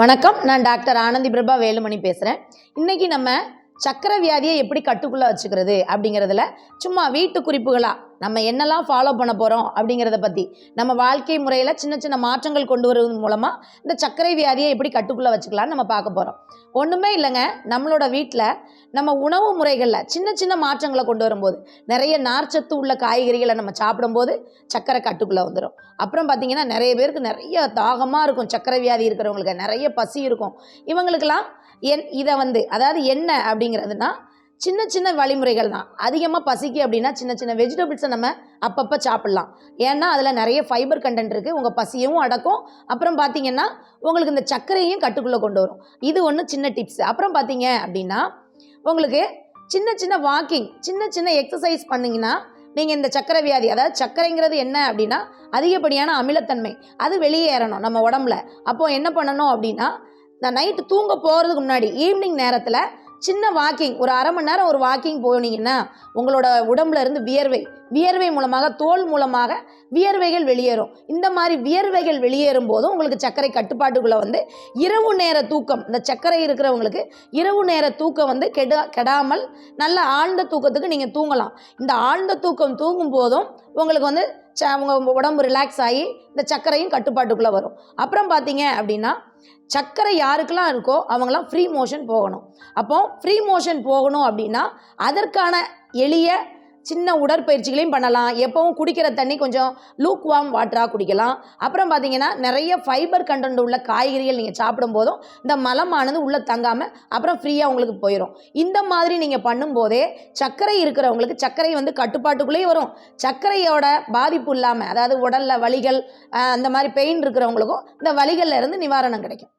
வணக்கம். நான் டாக்டர் ஆனந்தி பிரபா வேலுமணி பேசுகிறேன் இன்றைக்கி நம்ம சக்கரை வியாதியை எப்படி கட்டுக்குள்ளே வச்சுக்கிறது அப்படிங்கிறதுல சும்மா வீட்டு குறிப்புகளாக நம்ம என்னெல்லாம் ஃபாலோ பண்ண போகிறோம் அப்படிங்கிறத பற்றி நம்ம வாழ்க்கை முறையில் சின்ன சின்ன மாற்றங்கள் கொண்டு வருவதன் மூலமாக இந்த சர்க்கரை வியாதியை எப்படி கட்டுக்குள்ளே வச்சுக்கலாம்னு நம்ம பார்க்க போகிறோம் ஒன்றுமே இல்லைங்க நம்மளோட வீட்டில் நம்ம உணவு முறைகளில் சின்ன சின்ன மாற்றங்களை கொண்டு வரும்போது நிறைய நார்ச்சத்து உள்ள காய்கறிகளை நம்ம சாப்பிடும்போது சர்க்கரை கட்டுக்குள்ளே வந்துடும் அப்புறம் பார்த்தீங்கன்னா நிறைய பேருக்கு நிறைய தாகமாக இருக்கும் சர்க்கரை வியாதி இருக்கிறவங்களுக்கு நிறைய பசி இருக்கும். இவங்களுக்கெல்லாம் என் இதை வந்து அதாவது என்ன அப்படிங்கிறதுனா சின்ன சின்ன வழிமுறைகள் தான். அதிகமாக பசிக்கு அப்படின்னா சின்ன சின்ன வெஜிடபிள்ஸை நம்ம அப்பப்போ சாப்பிட்லாம். ஏன்னா அதில் நிறைய ஃபைபர் கண்டென்ட் இருக்குது உங்கள் பசியும் அடக்கும். அப்புறம் பார்த்தீங்கன்னா உங்களுக்கு இந்த சர்க்கரையும் கட்டுக்குள்ளே கொண்டு வரும். இது ஒன்று சின்ன டிப்ஸ் அப்புறம் பார்த்தீங்க அப்படின்னா உங்களுக்கு சின்ன சின்ன வாக்கிங் சின்ன சின்ன எக்ஸசைஸ் பண்ணிங்கன்னா நீங்கள் இந்த சக்கரை வியாதி அதாவது சர்க்கரைங்கிறது என்ன அப்படின்னா அதிகப்படியான அமிலத்தன்மை. அது வெளியேறணும் நம்ம உடம்புல. அப்போது என்ன பண்ணணும் அப்படின்னா இந்த நைட்டு தூங்க போகிறதுக்கு முன்னாடி ஈவினிங் நேரத்தில் சின்ன வாக்கிங் ஒரு அரை மணி நேரம் ஒரு வாக்கிங் போனீங்கன்னா உங்களோட உடம்புல இருந்து வியர்வை வியர்வை மூலமாக தோல் மூலமாக வியர்வைகள் வெளியேறும். இந்த மாதிரி வியர்வைகள் வெளியேறும் போதும் உங்களுக்கு சர்க்கரை கட்டுப்பாட்டுக்குள்ளே வந்து இரவு நேர தூக்கம் இந்த சர்க்கரை இருக்கிறவங்களுக்கு இரவு நேர தூக்கம் வந்து கெடா கெடாமல் நல்ல ஆழ்ந்த தூக்கத்துக்கு நீங்கள் தூங்கலாம். இந்த ஆழ்ந்த தூக்கம் தூங்கும் போதும் உங்களுக்கு வந்து ச அவங்க உடம்பு ரிலாக்ஸ் ஆகி இந்த சர்க்கரையும் கட்டுப்பாட்டுக்குள்ளே வரும். அப்புறம் பார்த்தீங்க அப்படின்னா சர்க்கரை யாருக்கெல்லாம் இருக்கோ அவங்களாம் ஃப்ரீ மோஷன் போகணும். அப்போ ஃப்ரீ மோஷன் போகணும் அப்படின்னா அதற்கான எளிய சின்ன உடற்பயிற்சிகளையும் பண்ணலாம். எப்பவும் குடிக்கிற தண்ணி கொஞ்சம் லூக் வார்ம் வாட்டராக குடிக்கலாம். அப்புறம் பார்த்தீங்கன்னா நிறைய ஃபைபர் கண்டென்ட் உள்ள காய்கறிகள் நீங்கள் சாப்பிடும் போதும் இந்த மலமானது உள்ளே தங்காமல் அப்புறம் ஃப்ரீயாக உங்களுக்கு போயிடும் இந்த மாதிரி நீங்கள் பண்ணும்போதே சர்க்கரை இருக்கிறவங்களுக்கு சர்க்கரை வந்து கட்டுப்பாட்டுக்குள்ளேயே வரும். சர்க்கரையோட பாதிப்பு இல்லாமல் அதாவது உடலில் வலிகள் அந்த மாதிரி பெயின் இருக்கிறவங்களுக்கும் இந்த வலிகளில் இருந்து நிவாரணம் கிடைக்கும்.